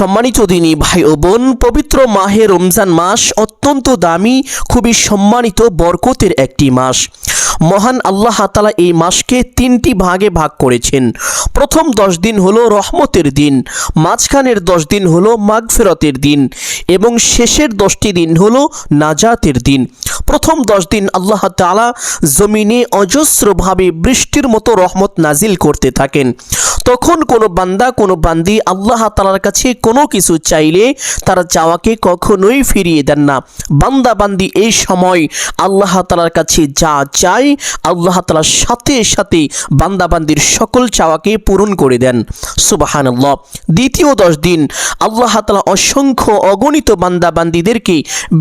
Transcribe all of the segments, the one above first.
সম্মানিত দিনী ভাই ও বোন, পবিত্র মাহে রমজান মাস অত্যন্ত দামি, খুবই সম্মানিত, বরকতের একটি মাস। মহান আল্লাহ তালা এই মাসকে তিনটি ভাগে ভাগ করেছেন। প্রথম দশ দিন হলো রহমতের দিন, মাঝখানের দশ দিন হলো মাগফেরতের দিন, এবং শেষের দশটি দিন হলো নাজাতের দিন। প্রথম দশ দিন আল্লাহ তালা জমিনে অজস্রভাবে বৃষ্টির মতো রহমত নাজিল করতে থাকেন। তখন কোনো বান্দা, কোনো বান্দি আল্লাহ তালার কাছে কোনো কিছু চাইলে তারা চাওয়াকে কখনোই ফিরিয়ে দেন না। বান্দা, বান্দি এই সময় আল্লাহ তালার কাছে যা চায়, আল্লাহ তালার সাথে সাথে বান্দা, বান্দির সকল চাওয়াকে পূরণ করে দেন। সুবাহান দ্বিতীয় দশ দিন আল্লাহ তালা অসংখ্য অগণিত বান্দা, বান্দিদেরকে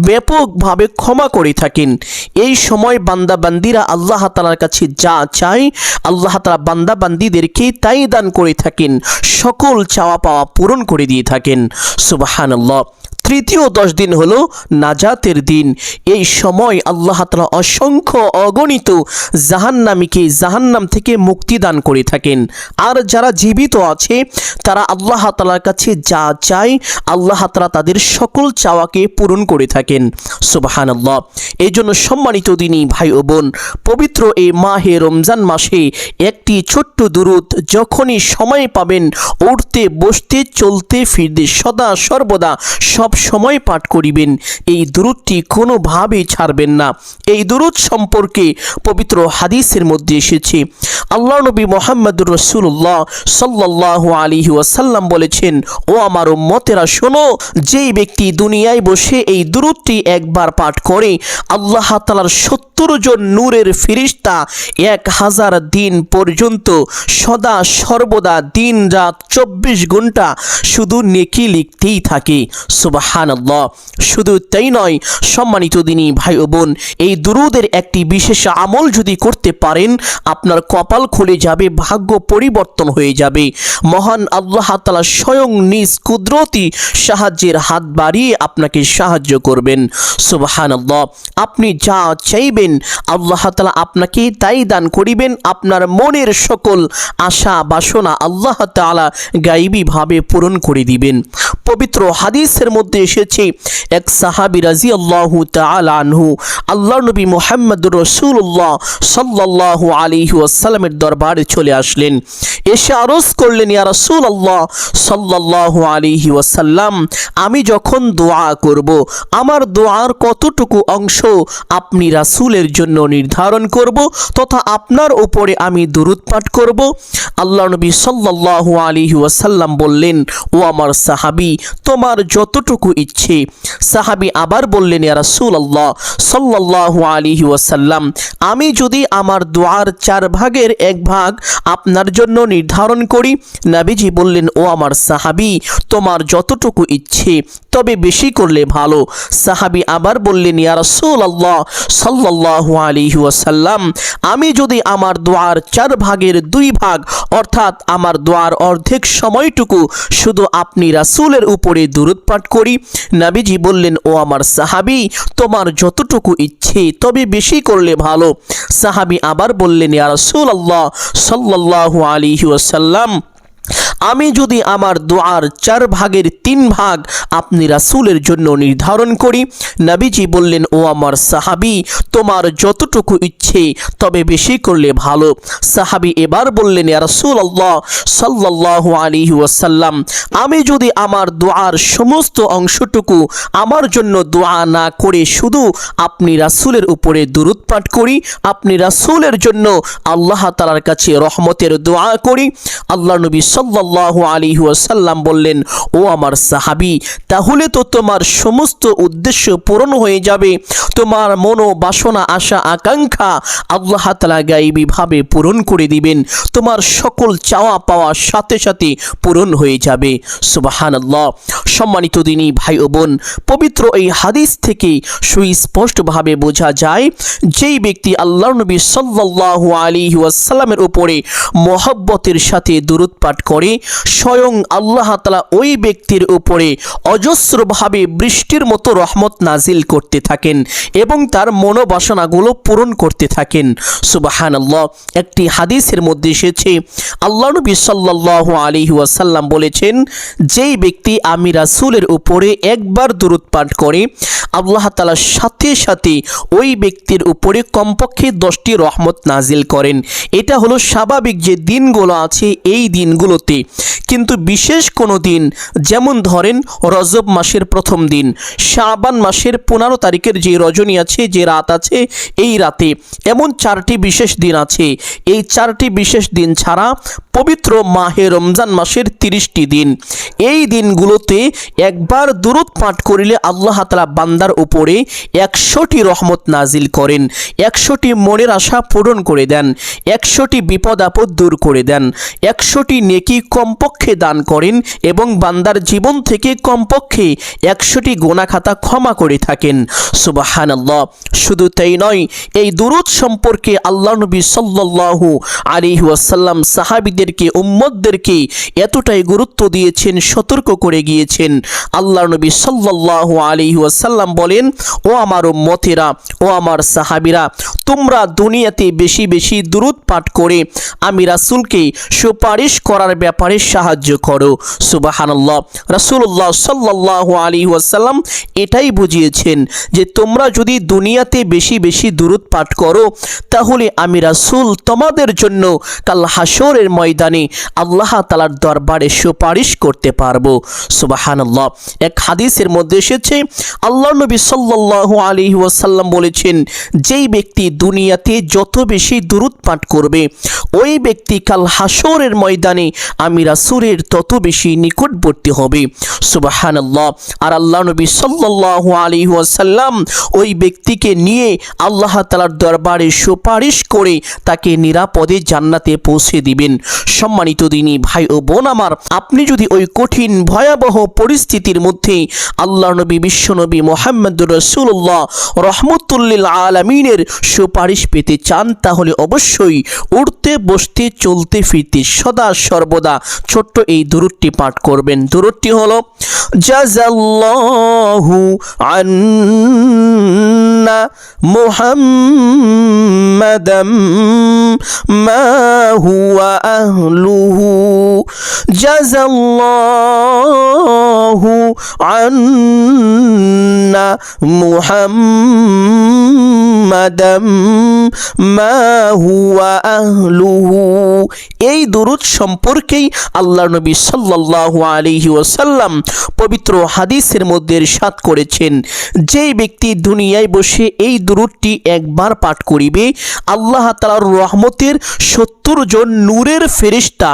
ব্যাপকভাবে ক্ষমা করে থাকেন। এই সময় বান্দা, বান্দিরা আল্লাহ তালার কাছে যা চায়, আল্লাহ তালা বান্দা, বান্দিদেরকে তাই দান করে থাকেন সকল চাওয়া পাওয়া পূরণ করে দিয়ে থাকেন। সুবাহান তৃতীয় দশ দিন হলো নাজাতের দিন। এই সময় আল্লাহ তালা অসংখ্য অগণিত জাহান্নামীকে জাহান্নাম থেকে মুক্তি দান করে থাকেন। আর যারা জীবিত আছে, তারা আল্লাহ তালার কাছে যা চায়, আল্লাহ তালা তাদের সকল চাওয়াকে পূরণ করে থাকেন। সুবাহান আল্লাহ এই জন্য সম্মানিত দিনই ভাই ও বোন, পবিত্র এই মাহে রমজান মাসে একটি ছোট্ট দূরত যখনই সময় পাবেন, উঠতে, বসতে, চলতে, ফিরতে সদা সর্বদা সব সময় পাঠ করিবেন। এই দূরতটি কোনোভাবেই ছাড়বেন না। এই দূরত সম্পর্কে পবিত্র হাদিসের মধ্যে এসেছে। আল্লাহ নবী মোহাম্মদুর রসুল্লাহ সাল্লাহ আলী ওয়াসাল্লাম বলেছেন, ও আমার মতেরা শোনো, যেই ব্যক্তি দুনিয়ায় বসে এই দূরতটি একবার পাঠ করে, আল্লাহ তালার সত্তর জন নূরের ফিরিস্তা এক হাজার দিন পর্যন্ত সদা সর্বদা দিন রাত চব্বিশ ঘণ্টা শুধু নেকি লিখতেই থাকে। সুবাহান শুধু তাই নয়, সম্মানিত দিনী ভাই ও বোন, এই দুরুদের একটি বিশেষ আমল যদি করতে পারেন, আপনার কপাল খুলে যাবে, ভাগ্য পরিবর্তন হয়ে যাবে। মহান আল্লাহ তালা স্বয়ং নিজ কুদরতি সাহায্যের হাত বাড়িয়ে আপনাকে সাহায্য করবেন। সুবাহান আপনি যা চাইবেন, আল্লাহ তালা আপনাকে তাই দান করিবেন। আপনার মনের সকল আশা, বাসনা আল্লাহ তালা গাইবীভাবে পূরণ করে দিবেন। পবিত্র হাদিসের মধ্যে এসেছে এক সাহাবি রাজি আল্লাহ আনহু। আল্লাহ নবী মোহাম্মদ রসুল্লাহ সাল্লাহ আলী আসাল্লামের দরবারে চলে আসলেন। এসে আরজ করলেন, ইয়া রসুল আল্লাহ সাল্লাহ আলী ওয়াসাল্লাম, আমি যখন দোয়া করব, আমার দোয়ার কতটুকু অংশ আপনি রাসুলের জন্য নির্ধারণ করব তথা আপনার উপরে আমি দুরুদ পাঠ করব? আল্লাহ নবী সাল্লাহ আলী ওয়াসাল্লাম বললেন, ও আমার সাহাবি, তোমার যতটুকু ইচ্ছে। সাহাবি আবার বললেন, ইয়া রাসূল আল্লাহ সাল্লাহ আলী ওয়াসাল্লাম, আমি যদি আমার দোয়ার চার ভাগের এক ভাগ আপনার জন্য নির্ধারণ করি, নাবিজি বললেন, ও আমার সাহাবি, তোমার যতটুকু ইচ্ছে, তবে বেশি করলে ভালো। সাহাবি আবার বললেন, ইয়া রাসূল আল্লাহ সাল্লাহ আলী ওয়াসাল্লাম, আমি যদি আমার দোয়ার চার ভাগের দুই ভাগ, অর্থাৎ আমার দোয়ার অর্ধেক সময়টুকু শুধু আপনি রাসূলের উপরে দূরত পাঠ করি নাবিজি বললেন, ও আমার সাহাবি, তোমার যতটুকু ইচ্ছে তবে বেশি করলে ভালো। সাহাবি আবার বললেন, ইয়া রাসূলুল্লাহ, সাল্লাল্লাহু আলাইহি ওয়াসাল্লাম আমি যদি আমার দোয়ার চার ভাগের তিন ভাগ আপনি রাসুলের জন্য নির্ধারণ করি, নাবিজি বললেন, ও আমার সাহাবি, তোমার যতটুকু ইচ্ছে তবে বেশি করলে ভালো। সাহাবি এবার বললেন রাসুল আল্লাহ সাল্লাহ আলী ওয়াসাল্লাম, আমি যদি আমার দোয়ার সমস্ত অংশটুকু আমার জন্য দোয়া না করে শুধু আপনি রাসুলের উপরে দূরত পাঠ করি, আপনি রাসুলের জন্য আল্লাহ তালার কাছে রহমতের দোয়া করি, আল্লাহ নবী সাল্লাহ আলী ওয়াসাল্লাম বললেন, ও আমার সাহাবি, তাহলে তো তোমার সমস্ত উদ্দেশ্য পূরণ হয়ে যাবে। তোমার মনো বাসনা আশা, আকাঙ্ক্ষা আল্লাহ তালা গাইবীভাবে পূরণ করে দিবেন। তোমার সকল চাওয়া পাওয়ার সাথে সাথে পূরণ হয়ে যাবে। সুবাহান আল্লাহ সম্মানিত দিনী ভাই ও বোন, পবিত্র এই হাদিস থেকে সুস্পষ্টভাবে বোঝা যায়, যেই ব্যক্তি আল্লাহ নবী সাল্লাহ আলী ওয়াসাল্লামের উপরে মহব্বতের সাথে দূরত পাঠ করে স্বয়ং আল্লাহ তালা ওই ব্যক্তির উপরে অজস্রভাবে বৃষ্টির মতো রহমত নাজিল করতে থাকেন এবং তার মনোবাসনাগুলো পূরণ করতে থাকেন। সুবাহান আল্লাহ একটি হাদিসের মধ্যে এসেছে, আল্লাহ নবী সাল্লাহ আলী ওয়াসাল্লাম বলেছেন, যেই ব্যক্তি আমি রাসুলের উপরে একবার দূরত পাঠ করে, আল্লাহ তালার সাথে সাথে ওই ব্যক্তির উপরে কমপক্ষে দশটি রহমত নাজিল করেন। এটা হলো স্বাভাবিক যে দিনগুলো আছে, এই দিনগুলোতে কিন্তু বিশেষ কোনো দিন, যেমন ধরেন রজব মাসের প্রথম দিন, শাবান মাসের পনেরো তারিখের যে রজনী আছে, যে রাত আছে, এই রাতে এমন চারটি বিশেষ দিন আছে। এই চারটি বিশেষ দিন ছাড়া পবিত্র মাহে রমজান মাসের তিরিশটি দিন। এই দিনগুলোতে একবার দূরত পাঠ করিলে আল্লাহ তালা বান্দার উপরে একশোটি রহমত নাজিল করেন, একশোটি মনের আশা পূরণ করে দেন, একশোটি বিপদ আপদ দূর করে দেন, একশোটি নেকি কমপক্ষে দান করেন এবং বান্দার জীবন থেকে কমপক্ষে একশোটি গোনাখাতা ক্ষমা করে থাকেন। সুবাহান আল্লাহ শুধু তাই নয়, এই দুরুদ সম্পর্কে আল্লাহ নবী সাল্লাল্লাহু আলাইহি ওয়াসাল্লাম সাহাবিদেরকে, উম্মতদেরকে এতটাই গুরুত্ব দিয়েছেন, সতর্ক করে গিয়েছেন। আল্লাহ নবী সাল্লাল্লাহু আলাইহি ওয়াসাল্লাম বলেন, ও আমার উম্মতেরা, ও আমার সাহাবিরা, তোমরা দুনিয়াতে বেশি বেশি দুরুদ পাঠ করে, আমি রাসুলকে সুপারিশ করার ব্যাপারে সাহায্য করো। সুবাহানাল্লাহ। রাসূলুল্লাহ সাল্লাল্লাহু আলাইহি ওয়াসাল্লাম এটাই বুঝিয়েছেন যে তোমরা যদি দুনিয়াতে বেশি বেশি দুরুদ পাঠ করো, তাহলে আমি রাসূল তোমাদের জন্য কাল হাসরের ময়দানে আল্লাহ তালার দরবারে সুপারিশ করতে পারব। সুবাহানাল্লাহ। এক হাদিসের মধ্যে এসেছে, আল্লাহ নবী সাল্লাল্লাহু আলাইহি ওয়াসাল্লাম বলেছেন, যেই ব্যক্তি দুনিয়াতে যত বেশি দুরুদ পাঠ করবে, ওই ব্যক্তি কাল হাসরের ময়দানে আমি রাসূলের তত বেশি নিকটবর্তী হবে। সুবাহানাল্লাহ। আর আল্লাহ নবী সাল্লাল্লাহু আলাইহি ওয়াসাল্লাম ওই ব্যক্তিকে নিয়ে আল্লাহ তালার দরবারে সুপারিশ করে তাকে নিরাপদে জান্নাতে পৌঁছে দিবেন। সম্মানিত দিনী ভাই ও বোন আমার, আপনি যদি ওই কঠিন, ভয়াবহ পরিস্থিতির মধ্যে আল্লাহ নবী বিশ্বনবী মোহাম্মদুর রসুল্লাহ রহমতুল্লিল আলমিনের সুপারিশ পেতে চান, তাহলে অবশ্যই উঠতে, বসতে, চলতে, ফিরতে সদা সর্বদা ছোট্ট এই দূরটি পাঠ করবেন। দূরটি হলো জাজাল্লাহু আন্না মুহাম্মাদাম মা হুয়া আহলুহু। জাজাল্লাহু আন্না মুহাম্মাদাম মা হুয়া আহলুহু। এই দুরুদ সম্পর্কেই আল্লাহ নবী সাল্লাল্লাহু আলাইহি ওয়াসাল্লাম পবিত্র হাদিসের মধ্যে ইরশাদ করেছেন, যেই ব্যক্তি দুনিয়ায় বসে এই দুরুদটি একবার পাঠ করিবে, আল্লাহ তাআলার রহমতের সত্তর জন নূরের ফেরিস্তা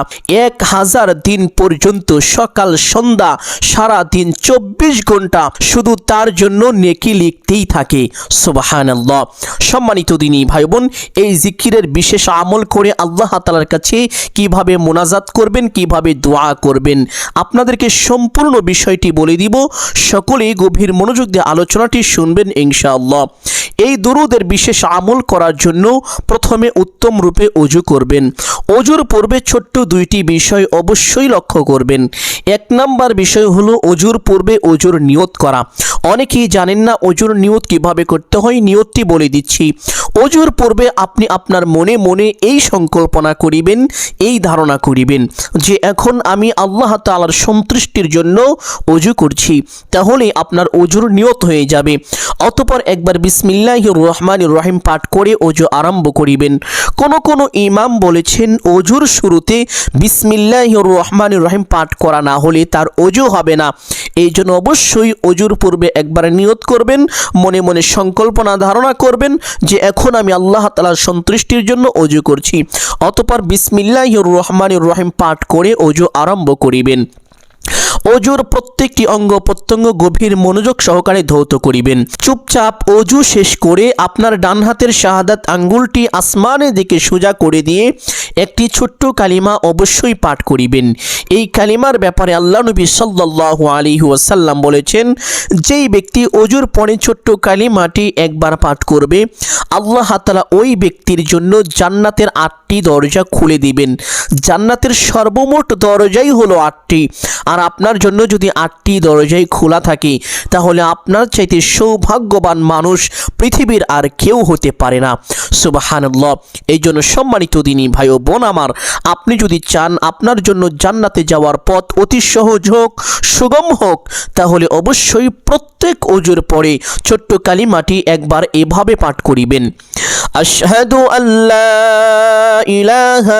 এক হাজার দিন পর্যন্ত সকাল, সন্ধ্যা সারা দিন চব্বিশ ঘণ্টা শুধু তার জন্য নেকি লিখতেই থাকে। সুবাহানাল্লাহ। সম্মানিত দিনী ভাই বোন এই জিকিরের বিশেষ আমল করে আল্লাহ তালার কাছে কীভাবে মোনাজাত করবেন কীভাবে দোয়া করবেন। আপনাদেরকে সম্পূর্ণ বিষয়টি বলে দিব। সকলেই গভীর মনোযোগ দিয়ে আলোচনাটি শুনবেন ইনশাআল্লাহ। এই দুরুদের বিশেষ আমল করার জন্য প্রথমে উত্তম রূপে অজু করবেন। অজুর পূর্বে ছোট্ট দুইটি বিষয় অবশ্যই লক্ষ্য করবেন। এক নাম্বার বিষয় হলো অজুর পূর্বে অজুর নিয়ত করা। অনেকেই জানেন না অজুর নিয়ত কীভাবে করতে হয়। নিয়তটি বলে দিচ্ছি। অজুর পূর্বে আপনি আপনার মনে মনে এই সংকল্পনা করিবেন, এই ধারণা করিবেন যে এখন আমি আল্লাহ তাআলার সন্তুষ্টির জন্য অজু করছি, তাহলে আপনার অজুর নিয়ত হয়ে যাবে। অতপর একবার বিসমিল্লাহির রহমান রহিম পাঠ করে অজু আরম্ভ করিবেন। কোন কোন ইমাম বলেছেন, অজুর শুরুতে বিসমিল্লাহির রহমান রহিম পাঠ করা না হলে তার অজু হবে না। এই জন্য অবশ্যই অজুর পূর্বে একবার নিয়ত করবেন, মনে মনে সংকল্পনা ধারণা করবেন যে এখন আমি আল্লাহ তালার সন্তুষ্টির জন্য অজু করছি। অতপর বিসমিল্লাহ রহমানুর রহিম পাঠ করে অজু আরম্ভ করিবেন। অজুর প্রত্যেকটি অঙ্গ প্রত্যঙ্গ গভীর মনোযোগ সহকারে ধৌত করিবেন। চুপচাপ অজু শেষ করে আপনার ডান হাতের শাহাদাত আঙ্গুলটি আসমানের দিকে সোজা করে দিয়ে একটি ছোট্ট কালিমা অবশ্যই পাঠ করিবেন। এই কালিমার ব্যাপারে আল্লাহ নবী সাল্লাহ আলী ওয়াসাল্লাম বলেছেন, যেই ব্যক্তি অজুর পরে ছোট্ট কালিমাটি একবার পাঠ করবে, আল্লাহ তালা ওই ব্যক্তির জন্য জান্নাতের আটটি দরজা খুলে দিবেন। জান্নাতের সর্বমোট দরজাই হলো আটটি। আর আপনার জন্য যদি আটটি দরজাই খোলা থাকে, তাহলে আপনার চাইতে সৌভাগ্যবান মানুষ পৃথিবীর আর কেউ হতে পারে না। সুবাহানুল্লাহ। এই জন্য সম্মানিত দিনী ভাই ও বোন আমার, আপনি যদি চান আপনার জন্য জান্নাতে যাওয়ার পথ অতি সহজ হোক, সুগম হোক, তাহলে অবশ্যই প্রত্যেক অজুর পরে ছোট্ট কালিমাটি একবার এভাবে পাঠ করিবেন। আশহাদু আল্লাহ ইলাহা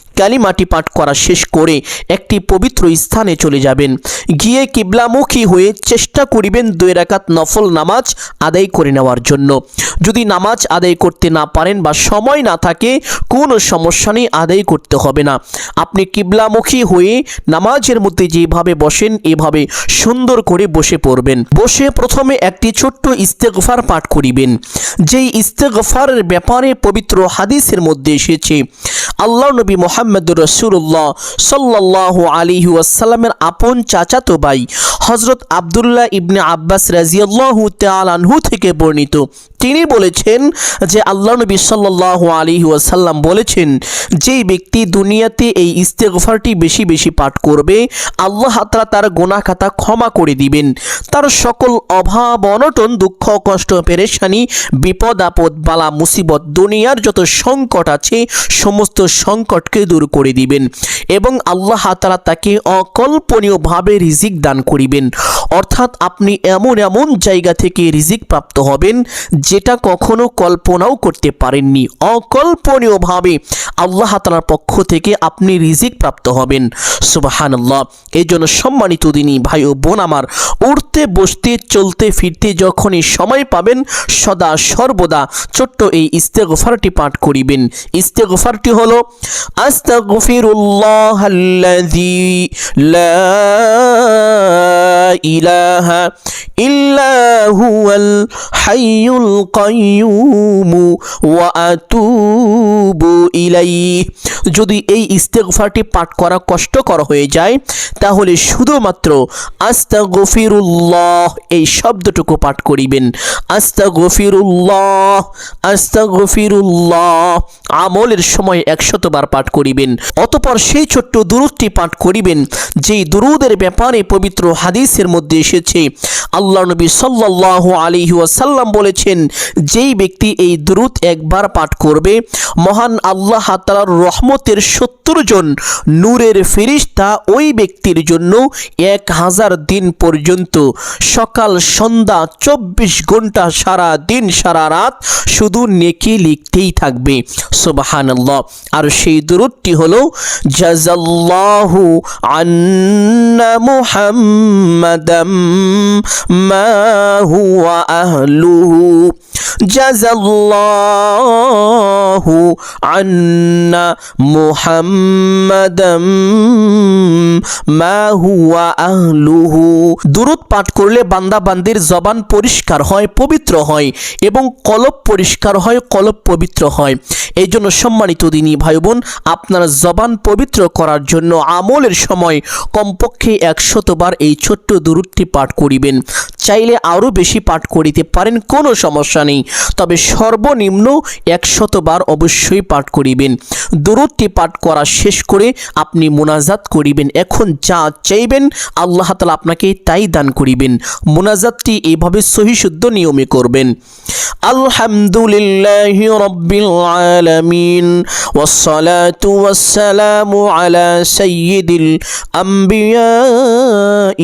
কালিমাটি পাঠ করা শেষ করে একটি পবিত্র স্থানে চলে যাবেন। গিয়ে কিবলামুখী হয়ে চেষ্টা করিবেন দুই রাকাত নফল নামাজ আদায় করে নেওয়ার জন্য। যদি নামাজ আদায় করতে না পারেন বা সময় না থাকে, কোনো সমস্যা নেই, আদায় করতে হবে না। আপনি কিবলামুখী হয়ে নামাজের মধ্যে যেভাবে বসেন, এভাবে সুন্দর করে বসে পড়বেন। বসে প্রথমে একটি ছোট্ট ইস্তেগফার পাঠ করিবেন। যেই ইস্তেগফারের ব্যাপারে পবিত্র হাদিসের মধ্যে এসেছে আল্লাহ নবী মোহাম্মদ রসুল্লাহ সাল্লাহ আলী ওয়াসাল্লামের আপন চাচাতো ভাই হজরত আবদুল্লাহ ইবনে আব্বাস রাজিয়াল্লাহ তালানহু থেকে বর্ণিত। তিনি বলেছেন যে আল্লাহ নবী সাল্লাহ আলী ওয়াসাল্লাম বলেছেন যেই ব্যক্তি দুনিয়াতে এই ইস্তেগফারটি বেশি বেশি পাঠ করবে, আল্লাহ তারা তার গোনা খাতা ক্ষমা করে দিবেন। তার সকল অভাব, অনটন, দুঃখ, কষ্ট, পেরেশানি, বিপদ, আপদ, বালা, মুসিবত, দুনিয়ার যত সংকট আছে, সমস্ত সংকটকে দূর করে দিবেন এবং আল্লাহ তালা তাকে অকল্পনীয়ভাবে রিজিক দান করিবেন। অর্থাৎ আপনি এমন এমন জায়গা থেকে রিজিক প্রাপ্ত হবেন যেটা কখনো কল্পনাও করতে পারেননি। অকল্পনীয়ভাবে আল্লাহ তালার পক্ষ থেকে আপনি রিজিক প্রাপ্ত হবেন। সুবাহান্লাহ এই জন্য সম্মানিত দিনী ভাই ও বোন আমার উঠতে বসতে, চলতে, ফিরতে যখনই সময় পাবেন, সদা সর্বদা ছোট্ট এই ইস্তেগফারটি পাঠ করিবেন। ইস্তেগফারটি হলো আস্তাগফিরুল্লাহ আল্লাযী লা ইলাহা ইল্লা হুয়াল হাইয়ুল কাইয়ুম ওয়া আতুবু ইলাইহি। যদি এই ইস্তেগফারটি পাঠ করা কষ্টকর হয়ে যায়, তাহলে শুধুমাত্র আস্তাগফিরুল্লাহ এই শব্দটুকু পাঠ করিবেন। আস্তাগফিরুল্লাহ আস্তাগফিরুল্লাহ, আমলের সময় একশতবার পাঠ করিবেন। অতপর সেই ছোট্ট দুরুদটি পাঠ করিবেন, যেই দুরুদের ব্যাপারে পবিত্র হাদিসের মধ্যে এসেছে। আল্লাহ নবী সাল্লাহ আলিহি বলেছেন, যেই ব্যক্তি এই দুরুদ একবার পাঠ করবে, মহান আল্লাহ তালার রহমতের সত্তর জন নূরের ফেরিস্তা ওই ব্যক্তির জন্য এক হাজার দিন পর্যন্ত সকাল, সন্ধ্যা, চব্বিশ ঘণ্টা সারা দিন, সারা রাত শুধু নেকি লিখতেই থাকবে। সুবাহানাল্লাহ। আর সেই দুরুদটি হল জাজাল্লাহু আন্না মুহাম্মাদাম জাজাল্লাহু আন্না মুহাম্মাদাম মা হুয়া আহলুহু। দুরুদ পাঠ করলে বান্দা বান্দির জবান পরিষ্কার হয়, পবিত্র হয় এবং কলব পরিষ্কার হয়, কলব পবিত্র হয়। এই জন্য সম্মানিত দিনী ভাই বোন আপনার জবান পবিত্র করার জন্য আমলের সময় কমপক্ষে একশতবার এই ছোট্ট দুরুদটি পাঠ করিবেন। চাইলে আরও বেশি পাঠ করিতে পারেন, কোনো সমস্যা নেই। তবে সর্বনিম্ন একশতবার অবশ্যই পাঠ করিবেন দুরুদটি পাঠ করা শেষ করে আপনি মোনাজাত করিবেন এখন যা চাইবেন আল্লাহ তালা আপনাকে তাই দান করিবেন মোনাজাতটি এভাবে সহিশুদ্ধ নিয়মে করবেন আলহামদুলিল্লাহ রব্বিল আলামিন والصلاة والسلام على سيد الأنبياء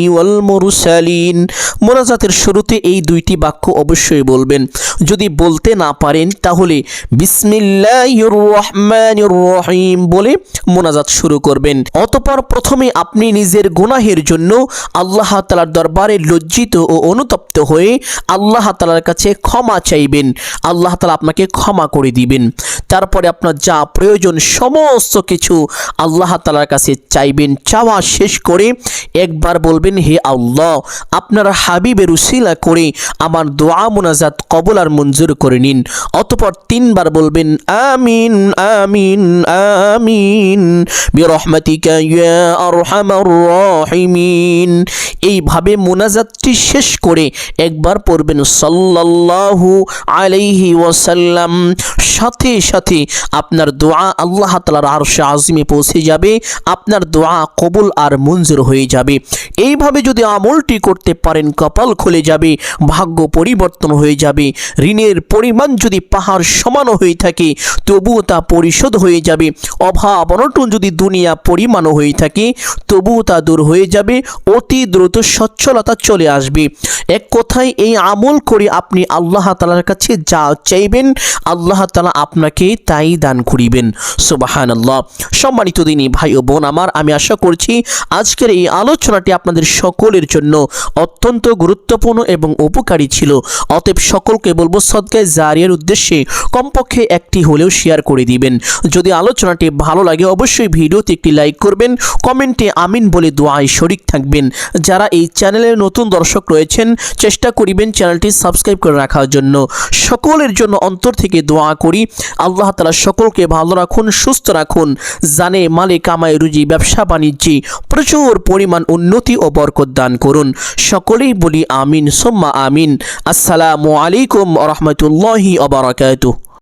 والمرسلين মোনাজাতের শুরুতে এই দুইটি বাক্য অবশ্যই বলবেন যদি বলতে না পারেন, তাহলে বিসমিল্লাহির রহমানির রহিম বলে মোনাজাত শুরু করবেন। অতপর প্রথমে আপনি নিজের গুনাহের জন্য আল্লাহ তালার দরবারে লজ্জিত ও অনুতপ্ত হয়ে আল্লাহ তালার কাছে ক্ষমা চাইবেন। আল্লাহ তালা আপনাকে ক্ষমা করে দিবেন। তারপরে আপনার যা প্রয়োজন সমস্ত কিছু আল্লাহ তালার কাছে চাইবেন। চাওয়া শেষ করে একবার বলবেন, হে আল্লাহ, আপনার হাবিবের উসিলা করে আমার দোয়া মোনাজাত কবল আর মঞ্জুর করে নিন। অতপর তিনবার বলবেন, আমিন আমিন আমিন, বিরহমাতিকা ইয়া আরহামার রাহিমিন। এইভাবে মোনাজাতটি শেষ করে একবার পড়বেন, সাল্লাল্লাহু আলাইহি ওয়াসাল্লাম। সাথে সাথে আপনার দোয়া আল্লাহ তালার আরশে আজিমে পৌঁছে যাবে, আপনার দোয়া কবুল আর মঞ্জুর হয়ে যাবে। এইভাবে যদি আমলটি করতে পারেন, কপাল খুলে যাবে, ভাগ্য পরিবর্তন হয়ে যাবে। ঋণের পরিমাণ যদি পাহাড় সমানও হয়ে থাকে, তবুও তা পরিশোধ হয়ে যাবে। অভাব অনটন যদি দুনিয়া পরিমাণও হয়ে থাকে, তবুও তা দূর হয়ে যাবে, অতি দ্রুত সচ্ছলতা চলে আসবে। এক কথায়, এই আমল করে আপনি আল্লাহ তালার কাছে যা চাইবেন, আল্লাহ তালা আপনাকে তাই দান করিবেন। সুবাহান আল্লাহ সম্মানিত দিনই ভাই ও বোন আমার, আমি আশা করছি আজকের এই আলোচনাটি আপনাদের সকলের জন্য অত্যন্ত গুরুত্বপূর্ণ এবং উপকারী ছিল। অতএব সকলকে বলব সদকায় জারিয়ার উদ্দেশ্যে কমপক্ষে একটি হলেও শেয়ার করে দিবেন। যদি আলোচনাটি ভালো লাগে, অবশ্যই ভিডিওতে একটি লাইক করবেন, কমেন্টে আমিন বলে দোয়ায় শরিক থাকবেন। যারা এই চ্যানেলের নতুন দর্শক রয়েছেন, চেষ্টা করিবেন চ্যানেলটি সাবস্ক্রাইব করে রাখার জন্য। সকলের জন্য অন্তর থেকে দোয়া করি। আল্লাহ তালা সকলকে ভালো রাখুন, সুস্থ রাখুন। জানে মালে কামায় রুজি, ব্যবসা বাণিজ্যে প্রচুর পরিমাণ উন্নতি ও বরকত দান করুন। সকলেই বলি আমিন, সোম্মা আমিন। আসসালামু আলাইকুম ورحمة الله وبركاته.